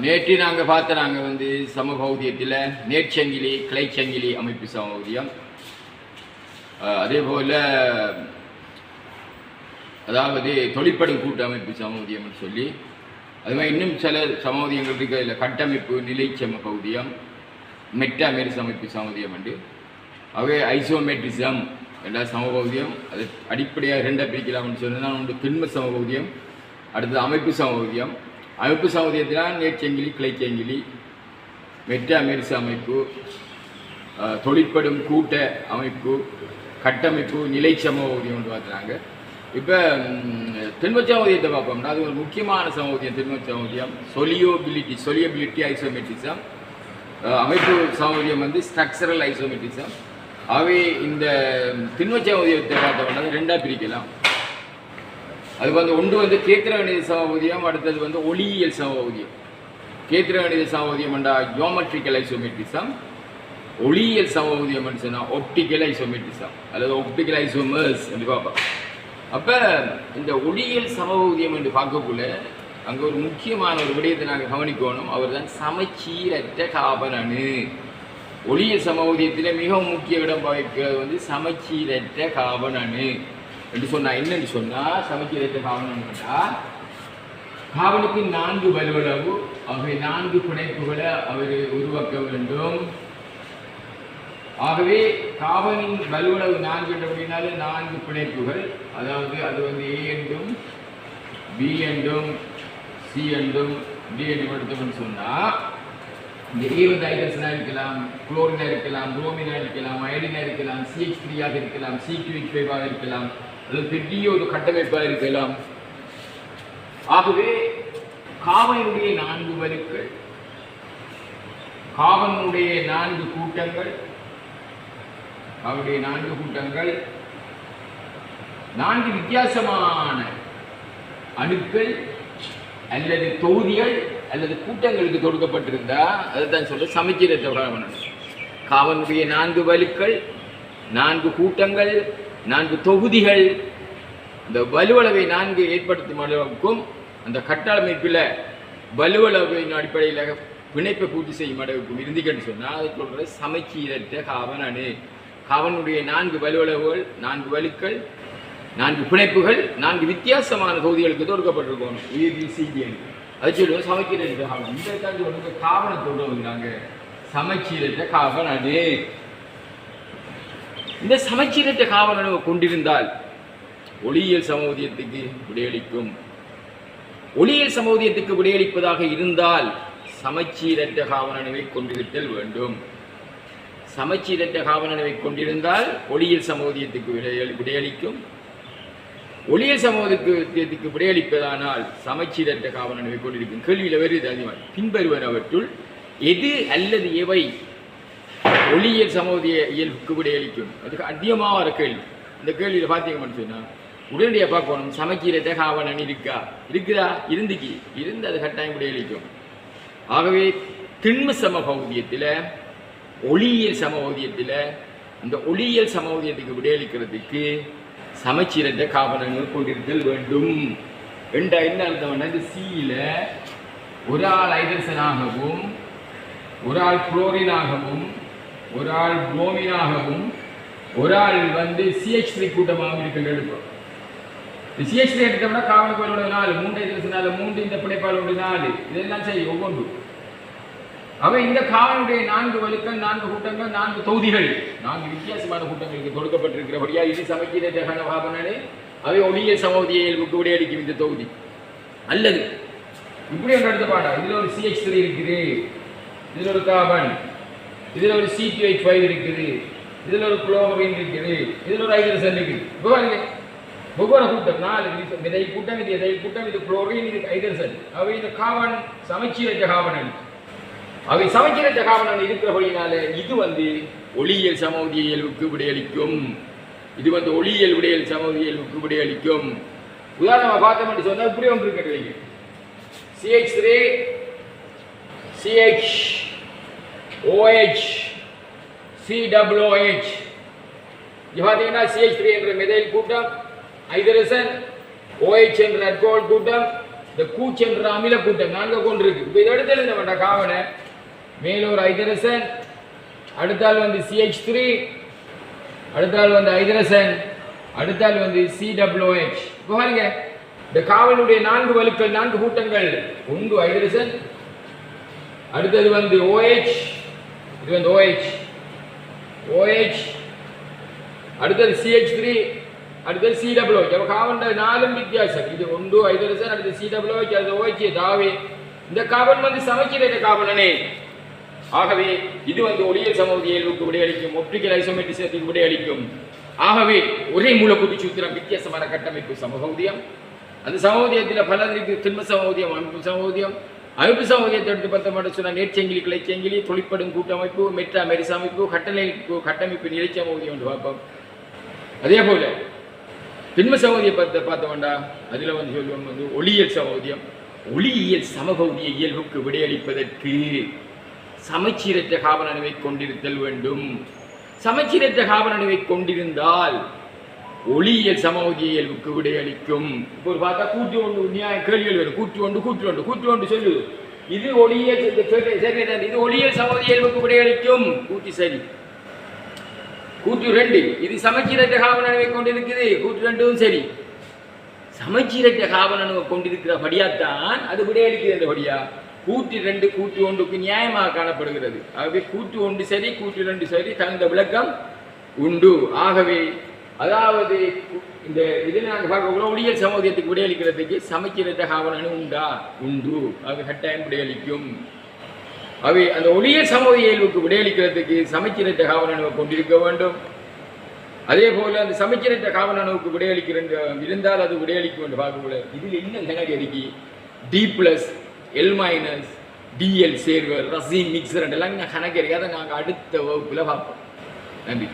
நேற்று நாங்கள் பார்த்த நாங்கள் வந்து சமபௌதியத்தில் நேர்ச்சங்கிலி கிளைச்சங்கிலி அமைப்பு சமபௌதியம் அதே போல் அதாவது தொழிற்படும் கூட்டமைப்பு சமூதியம்னு சொல்லி அது மாதிரி இன்னும் சில சமூதியங்கள் இருக்குது அதில் கட்டமைப்பு நிலைச்சம சமபௌதியம் மெட்டாமெரிஸ் அமைப்பு சமூதியம் உண்டு. அவை ஐசோமெட்ரிசம் எல்லா சமபௌதியம் அது அடிப்படையாக ரெண்டாக பிரிக்கலாம்னு சொன்னால் ஒன்று திண்ம சமபௌதியம் அடுத்தது அமைப்பு சமபௌதியம் அமைப்பு சமூதியத்தில் நேர்ச்செங்கிலி கிளைச்செங்கிலி மெட்டாமெரிஸ் அமைப்பு தொழிற்படும் கூட்ட அமைப்பு கட்டமைப்பு நிலை சமூகம் ஒன்று பார்த்துறாங்க இப்போ திண்ம சமூதியத்தை பார்ப்போம்னா அது ஒரு முக்கியமான சமூகம் திண்ம சமூகம் சொலியோபிலிட்டி சொலியபிலிட்டி ஐசோமெட்ரிசம் அமைப்பு சமூகம் வந்து ஸ்ட்ரக்சரல் ஐசோமெட்ரிசம் அவை இந்த திண்ம சமூகத்தை பார்த்தோம்னா ரெண்டாக பிரிக்கலாம். அது வந்து ஒன்று வந்து கேத்திரகணித சமபூதியம் அடுத்தது வந்து ஒளியியல் சாவதியம் கேத்திர கணித சமபூதியம் என்றால் ஜியோமெட்ரிக்கல் ஐசோமெட்ரிசம் ஒளியியல் சமபூதியம் சொன்னால் ஒப்டிக்கல் ஐசோமெட்ரிசம் அல்லது ஒப்டிக்கல் ஐசோமர்ஸ் என்று பார்ப்போம். அப்போ இந்த ஒளியியல் சமபூதியம் என்று பார்க்கக்குள்ள அங்கே ஒரு முக்கியமான ஒரு விடயத்தை நாங்கள் கவனிக்கணும். அவர் தான் சமச்சீரற்ற காபனனு. ஒளியியல் சமபூதியத்தில் மிகவும் முக்கிய இடம் வகிக்கிறது வந்து சமச்சீரற்ற காபனனு. என்று சொன்னால் என்னன்னு சொன்னா சமச்சீரற்ற காவணம் காவலுக்கு நான்கு வலுவளவு அவை நான்கு படைப்புகளை அவர் உருவாக்க வேண்டும். ஆகவே காவலின் வலுவளவு நான்கு அப்படின்னாலே நான்கு பிணைப்புகள் அதாவது அது வந்து ஏ என்றும் பி என்றும் சி என்றும் டி என்றும் எடுத்தோம்னு சொன்னால் இந்த ஏ வந்து இருக்கலாம் குளோரினாக இருக்கலாம் புரோமினாக இருக்கலாம் அயடினாக இருக்கலாம் சிஹெச் த்ரீயாக இருக்கலாம் சிக்யூ ஃபைவாக இருக்கலாம். அது பெரிய ஒரு கட்டமைப்பாக இருக்கலாம். ஆகவே காவனுடைய நான்கு வலுக்கள் காவனுடைய நான்கு கூட்டங்கள் அவருடைய நான்கு கூட்டங்கள் நான்கு வித்தியாசமான அணுக்கள் அல்லது தொகுதிகள் அல்லது கூட்டங்களுக்கு தொடுக்கப்பட்டிருந்தா அதுதான் சொல்ல சமச்சீரற்ற காவனுடைய நான்கு வலுக்கள் நான்கு கூட்டங்கள் நான்கு தொகுதிகள். இந்த வலுவளவை நான்கு ஏற்படுத்தும் அளவுக்கும் அந்த கட்டமைப்பில் வலுவளவின் அடிப்படையில் பிணைப்பை பூர்த்தி செய்யும் அளவுக்கும் இருந்துக்கன்னு சொன்னால் அது சொல்கிற சமச்சீரற்ற அணு காவனுடைய நான்கு வலுவளவுகள் நான்கு வலுக்கள் நான்கு பிணைப்புகள் நான்கு வித்தியாசமான தொகுதிகளுக்கு தொடுக்கப்பட்டிருக்கணும். ஏபிசிடி அது சொல்லுவோம் சமச்சீரற்ற காவன் இந்த காலத்தில் ஒன்று காவனத்தோடு வந்துட்டாங்க சமச்சீரற்ற காவன் அணு இந்த சமச்சீரற்ற காவலனை கொண்டிருந்தால் ஒளியியல் சமூதியத்துக்கு விடையளிக்கும். ஒளியியல் சமூதியத்துக்கு விடையளிப்பதாக இருந்தால் சமச்சீரற்ற காவலனவை கொண்டிருத்தல் வேண்டும். சமச்சீரற்ற காவலனவை கொண்டிருந்தால் ஒளியியல் சமூதியத்துக்கு விடையளி விடையளிக்கும். ஒளியல் சமூகத்துக்கு விடையளிப்பதானால் சமச்சீரற்ற காவலனவை கொண்டிருக்கும். கேள்வியில் வருது அதிகமாக பின்வருவனவற்றுள் எது அல்லது எவை ஒளியியல் சமூக இயல்புக்கு விடையளிக்கும். அதுக்கு அதிகமாக வர கேள்வி. இந்த கேள்வியில் பார்த்தீங்கன்னு சொன்னால் உடனடியாக பார்க்கணும் சமைக்கிற காவலன் இருக்கா? இருக்குதா? இருந்துக்கு. இருந்து அது கட்டாயம் விடையளிக்கும். ஆகவே திண்ம சமபௌதியத்தில் ஒளியியல் சமபௌதியத்தில் இந்த ஒளியியல் சமபௌதியத்துக்கு விடையளிக்கிறதுக்கு சமச்சீரத்தை காவலங்கள் கொண்டிருத்தல் வேண்டும். என்ற என்ன அர்த்தம்னா இந்த சீல ஒரு ஆள் ஐதர்சனாகவும் ஒரு ஆள் குளோரினாகவும் ஒரு ஆள் புரோமினாகவும் ஒரு ஆள் வந்து சிஹெச் த்ரீ கூட்டமாகவும் இருக்கின்ற எடுப்போம் சிஹெச் த்ரீ எடுத்தோம்னா காவல் கோயிலோட நாலு மூன்று நாலு மூன்று இந்த பிணைப்பால் ஒன்று நாலு. இதெல்லாம் சரி ஒவ்வொன்று. அவை இந்த காவலுடைய நான்கு வலுக்கள் நான்கு கூட்டங்கள் நான்கு தொகுதிகள் நான்கு வித்தியாசமான கூட்டங்களுக்கு கொடுக்கப்பட்டிருக்கிறபடியா இது சமைக்கிற ஜகன பாபனே அவை ஒளிய சமோதிய இயல்புக்கு விடையளிக்கும் இந்த தொகுதி. அல்லது இப்படி ஒன்று எடுத்த பாடம் இதில் ஒரு சிஹெச் த்ரீ இருக்குது. இதில் ஒரு காபன். இதில் ஒரு சிபிஐ ஃபைவ் இருக்குது. இதில் ஒரு குளோரின் இருக்குது. இதில் ஒரு ஹைட்ரஜன் இருக்குது. இப்போ பாருங்க. ஒவ்வொரு கூட்டம் நாலு விதை கூட்டம் இது எதை கூட்டம் இது? குளோரின் இது ஹைட்ரஜன் அவை இந்த காவன் சமச்சீரற்ற கார்பன் அவை சமச்சீரற்ற கார்பன் இருக்கிறபடினால இது வந்து ஒளியியல் சமூக இயல்புக்கு விடையளிக்கும். இது வந்து ஒளியியல் விடையல் சமூக இயல்புக்கு விடையளிக்கும். உதாரணமாக பார்த்தோம்னு சொன்னால் இப்படி ஒன்று இருக்கிறீங்க C H three C H OH COOH இது பார்த்தீங்கன்னா CH3 என்ற மெதைல் கூட்டம் ஐதரசன் OH என்ற அல்கோஹால் கூட்டம் இந்த கூச்சென்ற அமில கூட்டம் நான்கு கொண்டு இருக்கு. இப்போ இதை எடுத்து எழுத வேண்டாம் காவலை மேலூர் ஹைதரசன் அடுத்தால் வந்து சிஹெச் த்ரீ அடுத்தால் வந்து ஹைதரசன் அடுத்தால் வந்து சிடபிள்யூஹெச் இப்போ பாருங்க இந்த காவலுடைய நான்கு வலுக்கள் நான்கு கூட்டங்கள் ஒன்று ஹைதரசன் அடுத்தது வந்து OH இது வந்து OH OH அடுத்தது CH3 த்ரீ அடுத்தது CWH அப்போ காவன் நாலும் வித்தியாசம். இது ஒன்று ஹைதரசன் அடுத்து CWH அடுத்து OH தாவே. இந்த காவன் வந்து சமச்சீரற்ற காவலனே ஆகவே இது வந்து ஒளியல் சமூக இயல்புக்கு விடையளிக்கும் ஒப்டிக்கல் ஐசோமெட்ரிசத்துக்கு விடையளிக்கும். ஆகவே ஒரே மூலக்கூட்டு சூத்திரம் வித்தியாசமான கட்டமைப்பு சமூகத்தியம் அந்த சமூகத்தில் பலருக்கு திண்ம சமூகம் அமைப்பு சமூகம் அமைப்பு சமூகத்தை எடுத்து பார்த்தோம் மட்டும் சொன்னால் நேர்ச்செங்கிலி கிளைச்செங்கிலி தொழிற்படும் கூட்டமைப்பு மெட்ரா மெரிச அமைப்பு கட்டளை கட்டமைப்பு நிலை சமூகம் என்று பார்ப்போம். அதே போல பின்ம சமூகத்தை பார்த்து பார்த்தோம்டா அதில் வந்து சொல்லுவோம் வந்து ஒளியியல் சமூகம் ஒளியியல் சமபௌதிய இயல்புக்கு விடையளிப்பதற்கு சமச்சீரற்ற காவலணுவை கொண்டிருத்தல் வேண்டும். சமச்சீரற்ற காவலணுவை கொண்டிருந்தால் ஒளியியல் சமூகிய இயல்புக்கு விடையளிக்கும் இப்போ ஒரு பார்த்தா கூட்டு ஒன்று நியாய கேள்விகள் வரும். கூட்டு ஒன்று கூட்டு ஒன்று கூட்டு ஒன்று சொல்லு. இது ஒளியியல் சரி, இது ஒளியியல் சமூக இயல்புக்கு விடையளிக்கும் கூட்டி சரி. கூட்டு ரெண்டு. இது சமச்சீரற்ற காவலணுவை கொண்டிருக்குது. கூட்டு ரெண்டும் சரி. சமச்சீரற்ற காவலனுவை கொண்டிருக்கிற படியாத்தான் அது விடையளிக்கிறது படியா. கூட்டு ரெண்டு கூட்டு ஒன்றுக்கு நியாயமாக காணப்படுகிறது. ஆகவே கூட்டு ஒன்று சரி கூட்டு ரெண்டு சரி தகுந்த விளக்கம் உண்டு. ஆகவே அதாவது இந்த இதில் நாங்கள் பார்க்கக்கூட ஒளியல் சமூகத்துக்கு விடையளிக்கிறதுக்கு சமைக்கிறத ஆவணம் உண்டா? உண்டு. அது கட்டாயம் விடையளிக்கும் அவை அந்த ஒளியல் சமூக இயல்புக்கு விடையளிக்கிறதுக்கு சமைக்கிறத ஆவணம் கொண்டிருக்க வேண்டும். அதே போல் அந்த சமச்சீரற்ற காவலனுக்கு விடையளிக்கிற இருந்தால் அது விடையளிக்கும் என்று பார்க்கக்கூடாது இதில் என்ன கணக்கு இருக்கு? T plus L minus T L server ரசி மிக்சர் எல்லாம் கணக்கு இருக்கு? அதை நாங்கள் அடுத்த வகுப்பில் பார்ப்போம். நன்றி.